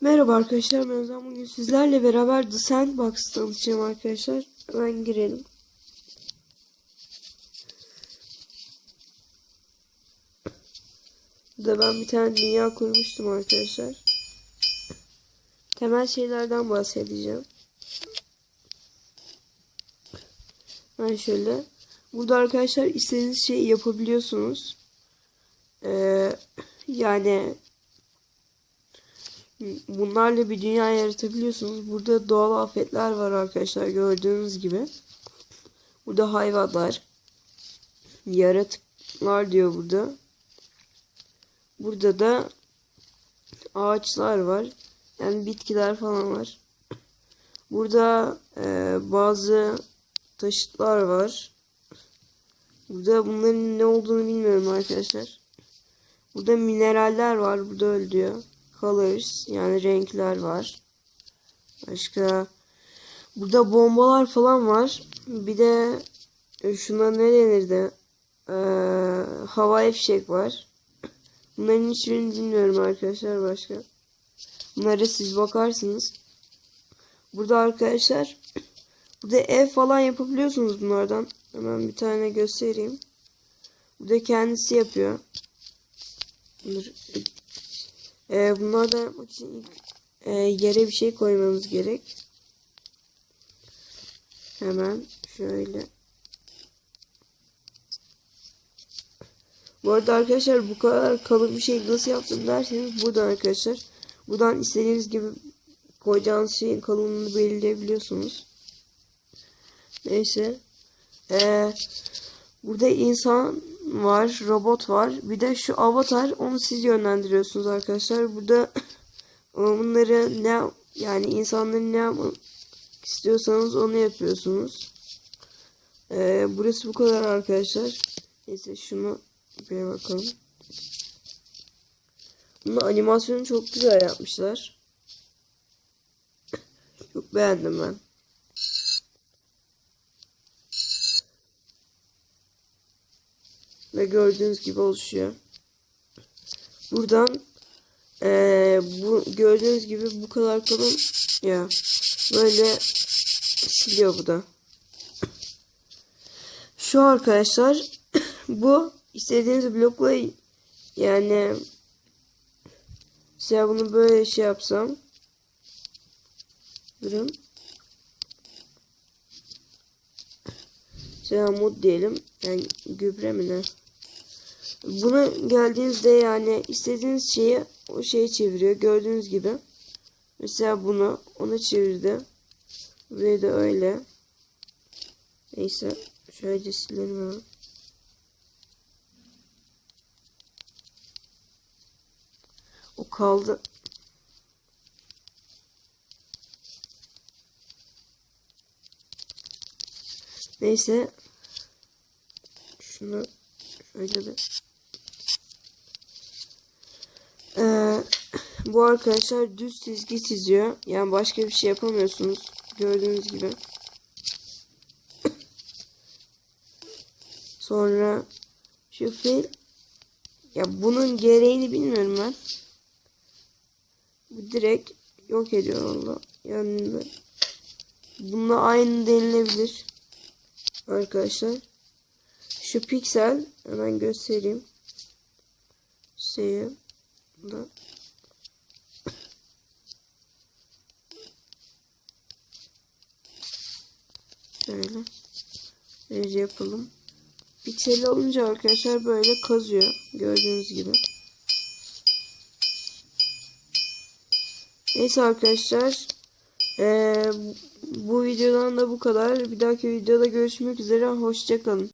Merhaba arkadaşlar ben Ozan bugün sizlerle beraber The Sandbox tanıtacağım arkadaşlar. Hemen girelim. Burada ben bir tane dünya kurmuştum arkadaşlar. Temel şeylerden bahsedeceğim. Ben şöyle. Burada arkadaşlar istediğiniz şeyi yapabiliyorsunuz. Ee, yani bunlarla bir dünya yaratabiliyorsunuz. Burada doğal afetler var arkadaşlar gördüğünüz gibi. Burada hayvanlar, yaratıklar diyor burada. Burada da ağaçlar var. Yani bitkiler falan var. Burada e, bazı taşıtlar var. Burada bunların ne olduğunu bilmiyorum arkadaşlar. Burada mineraller var. Burada öyle diyor. Colors yani renkler var. Başka burada bombalar falan var. Bir de e, şuna ne denirdi? Ee, havai fişek var. Bunların hiçbirini bilmiyorum arkadaşlar başka. Bunlara siz bakarsınız. Burada arkadaşlar burada ev falan yapabiliyorsunuz bunlardan. Hemen bir tane göstereyim. Burada kendisi yapıyor. Dur. Ee, bunlardan yapmak için ilk e, yere bir şey koymamız gerek. Hemen şöyle. Bu arada arkadaşlar bu kadar kalın bir şey nasıl yaptım derseniz buradan arkadaşlar. Buradan istediğiniz gibi koyacağınız şeyin kalınlığını belirleyebiliyorsunuz. Neyse. Ee, burada insan var, robot var. Bir de şu avatar onu siz yönlendiriyorsunuz arkadaşlar. Burada bunları ne yani insanların ne yapmak istiyorsanız onu yapıyorsunuz. Ee, burası bu kadar arkadaşlar. Neyse şunu bir bakalım. Bunun animasyonu çok güzel yapmışlar. Çok beğendim ben. Ve gördüğünüz gibi oluşuyor. Buradan ee, bu gördüğünüz gibi bu kadar kalın ya böyle siliyor bu da. Şu arkadaşlar bu istediğiniz blokla yani mesela bunu böyle şey yapsam durun mesela mod diyelim. Yani gübre mi ne? Bunu geldiğinizde yani istediğiniz şeyi o şeyi çeviriyor. Gördüğünüz gibi. Mesela bunu ona çevirdi. Burayı da öyle. Neyse şöyle silelim. O kaldı. Neyse. Şunu şöyle bir. Ee, bu arkadaşlar düz çizgi çiziyor. Yani başka bir şey yapamıyorsunuz. Gördüğünüz gibi. Sonra şu fil ya bunun gereğini bilmiyorum ben. Bu direkt yok ediyor Allah. Yani bununla aynı denilebilir. Arkadaşlar. Şu piksel hemen göstereyim. Şeyi da şöyle böylece yapalım. Pikseli olunca arkadaşlar böyle kazıyor. Gördüğünüz gibi. Neyse arkadaşlar. Ee, bu videodan da bu kadar. Bir dahaki videoda görüşmek üzere. Hoşçakalın.